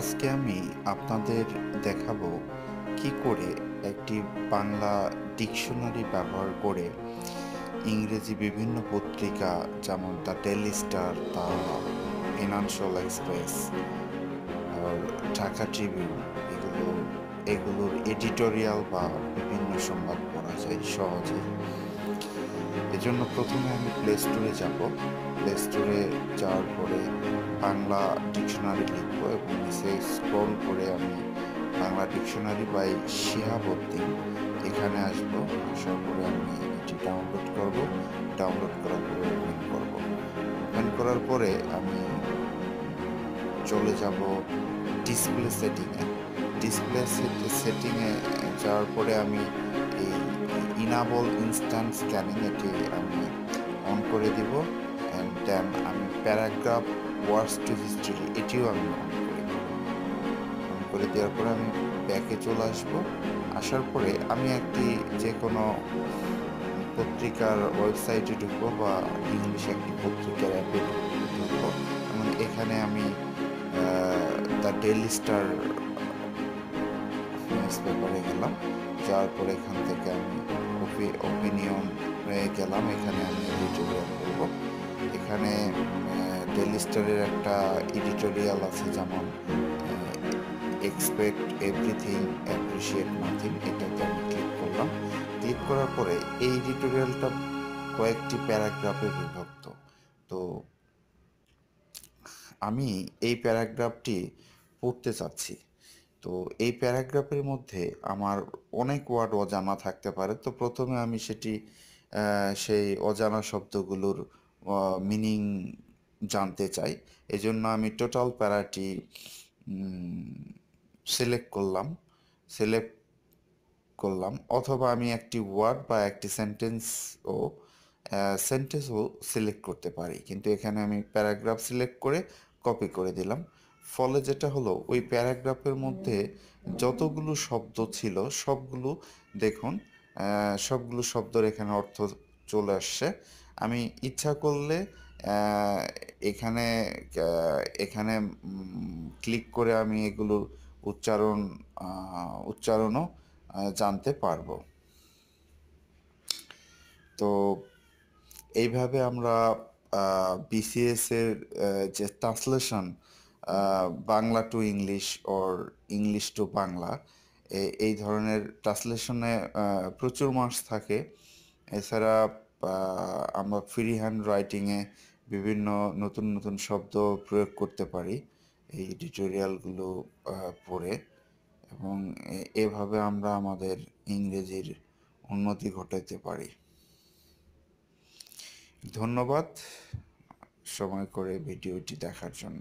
আজকে আমি আপনাদের দেখাবো কি করে একটি বাংলা ডিকশনারি ব্যবহার করে ইংরেজি বিভিন্ন পত্রিকা যেমন the Daily Star, the Financial Express Dhaka Tribune, এগুলো, এগুলোর এডিটোরিয়াল বা বিভিন্ন সংবাদ পড়া যায় সহজে। এজন্য প্রথমে আমি প্লে স্টোরে যাব। প্লে স্টোরে যাওয়ার পরে বাংলা ডিকশনারি লিখব এবং নিচে স্ক্রল করে আমি বাংলা ডিকশনারি বাই শিহাবুদ্দিন এখানে আসব। আসার পরে আমি এটি ডাউনলোড করব। ডাউনলোড করার পরে ওপেন করব। ওপেন করার পরে আমি চলে যাব ডিসপ্লে সেটিংয়ে ডিসপ্লে সেটিংয়ে যাওয়ার পরে আমি এই ইনাবল ইনস্ট্যান্ট স্ক্যানিং এটি আমি অন করে দিব অ্যান্ড দেন আমি প্যারাগ্রাফ ওয়ার্ডস টু হিস্ট্রি এটিও আমি অন করে দেব। অন করে দেওয়ার পরে আমি ব্যাকে চলে আসব। আসার পরে আমি একটি যে কোনো পত্রিকার ওয়েবসাইটে ঢুকবো বা ইংলিশ একটি পত্রিকার অ্যাপে ঢুকবো। এবং এখানে আমি দ্য ডেলি স্টার নিউজ পেপারে গেলাম। যাওয়ার পরে এখান থেকে আমি ওপিনিয়ন গেলাম। এখানে আমি এডিটোরিয়াল করব। এখানে ডেলি স্টারের একটা এডিটোরিয়াল আছে যেমন এক্সপেক্ট এভরিথিং অ্যাপ্রিসিয়েট নাথিং এটাতে আমি ক্লিক করলাম। ক্লিক করার পরে এই এডিটোরিয়ালটা কয়েকটি প্যারাগ্রাফে বিভক্ত। তো আমি এই প্যারাগ্রাফটি পড়তে চাচ্ছি। তো এই প্যারাগ্রাফের মধ্যে আমার অনেক ওয়ার্ড অজানা থাকতে পারে। তো প্রথমে আমি সেটি সেই অজানা শব্দগুলোর মিনিং জানতে চাই। এজন্য আমি টোটাল প্যারাটি সিলেক্ট করলাম সিলেক্ট করলাম। অথবা আমি একটি ওয়ার্ড বা একটি সেন্টেন্সও সেন্টেন্সও সিলেক্ট করতে পারি। কিন্তু এখানে আমি প্যারাগ্রাফ সিলেক্ট করে কপি করে দিলাম। ফলে যেটা হলো, ওই প্যারাগ্রাফের মধ্যে যতগুলো শব্দ ছিল, সবগুলো দেখুন সবগুলো শব্দের এখানে অর্থ চলে আসছে। আমি ইচ্ছা করলে এখানে এখানে ক্লিক করে আমি এগুলো উচ্চারণ উচ্চারণও জানতে পারব। তো এইভাবে আমরা বিসিএস এর যে translation Bangla to English or English to Bangla এই ধরনের ট্রান্সলেশনে প্রচুর মার্কস থাকে। এছাড়া আমরা ফ্রি হ্যান্ড রাইটিংয়ে বিভিন্ন নতুন নতুন শব্দ প্রয়োগ করতে পারি এই এডিটোরিয়ালগুলো পড়ে। এবং এভাবে আমরা আমাদের ইংরেজির উন্নতি ঘটাতে পারি। ধন্যবাদ সময় করে ভিডিওটি দেখার জন্য।